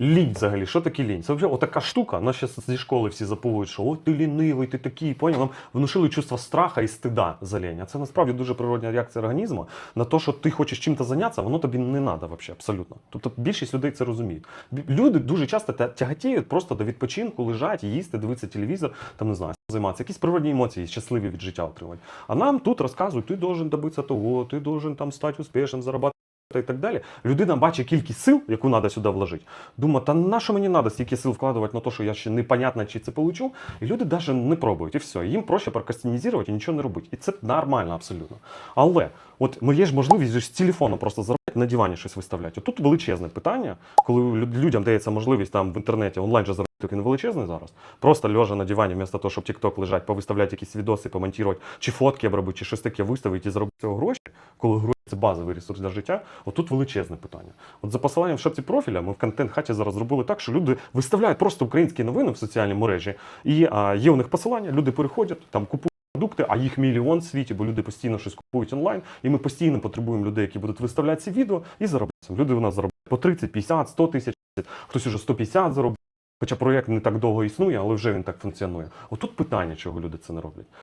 Лінь взагалі, що таке лінь? Це вже отака штука, нас зараз зі школи всі заповують, що ой, ти лінивий, ти такий, поняв? Нам внушили чувство страха і стида за лінь. А це насправді дуже природня реакція організму на те, що ти хочеш чим-то зайнятися, воно тобі не треба взагалі, абсолютно. Тобто більшість людей це розуміють. Люди дуже часто тя- тяготіють просто до відпочинку, лежать, їсти, дивитися телевізор, там не знаю, займатися. Якісь природні емоції, щасливі від життя отримати. А нам тут розказують, ти должен добитися того, ти должен там стати успішним, заробляти і так далі. Людина бачить кількість сил, яку треба сюди вложити. Думає, та на що мені треба стільки сил вкладувати на те, що я ще непонятно, чи це получу. І люди навіть не пробують, і все. Їм проще прокастінізувати і нічого не робити. І це нормально абсолютно. Але от ну, є ж можливість з телефону просто заробити на дивані щось виставляти. Тут величезне питання, коли людям дається можливість там в інтернеті онлайн же заробити. Він величезний зараз. Просто лежа на дивані, вместо того, щоб TikTok лежать, повиставляти якісь відоси, помонтувати, чи фотки обробити, чи щось таке виставити і заробити цього гроші, коли гроші це базовий ресурс для життя. Отут величезне питання. От за посиланням в шапці профіля ми в контент хаті зараз зробили так, що люди виставляють просто українські новини в соціальній мережі, і а, є у них посилання, люди переходять, там купують. Продукти, а їх мільйон в світі, бо люди постійно щось купують онлайн, і ми постійно потребуємо людей, які будуть виставляти ці відео і заробляти. Люди у нас заробляють по 30, 50, 100 тисяч, хтось уже 150 заробляє. Хоча проєкт не так довго існує, але вже він так функціонує. Отут питання, чого люди це не роблять.